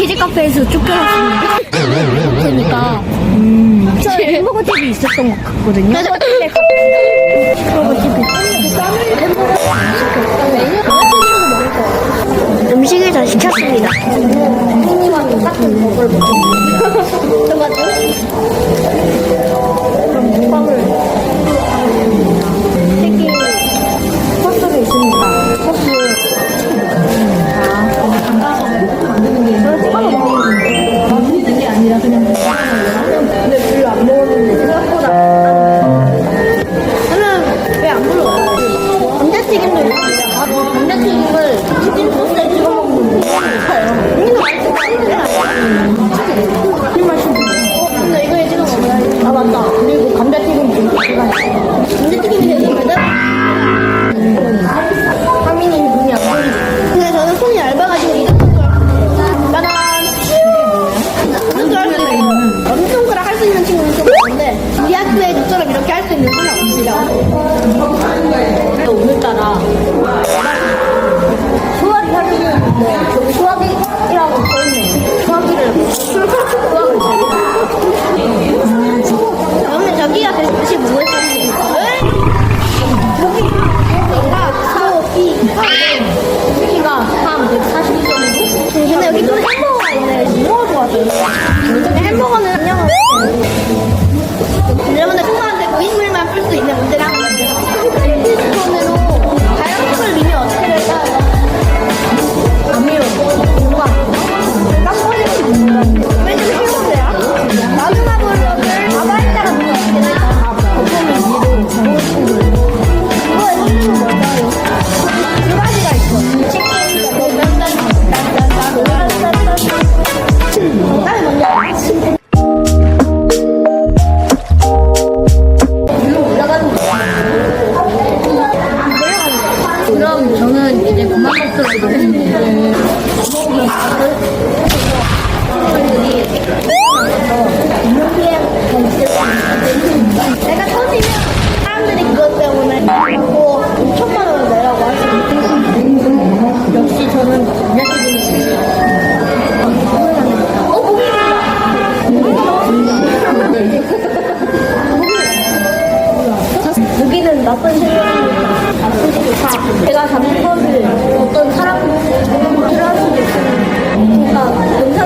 키즈 카페에서 쫓겨났습니다. 그러니까 음, 저 햄버거 집이 있었던 것 같거든요. 맞아. 근데 카페 햄버거 집. 음식을 다 시켰습니다. 선생님한테 딱히 먹을 못 있는 거야. 나 오늘따라 수학이 하려면 수학이라고 써있네. 수학이를 수학을 그러면 저기가 대체 뭐였지? 여기 여기가 4, 5, 2, 3, 2가 3, 4, 嗯。 나쁜 생각이니까 나쁘지 좋다. 제가 잡는 컵을 어떤 사람 들을 할 수도 있으니까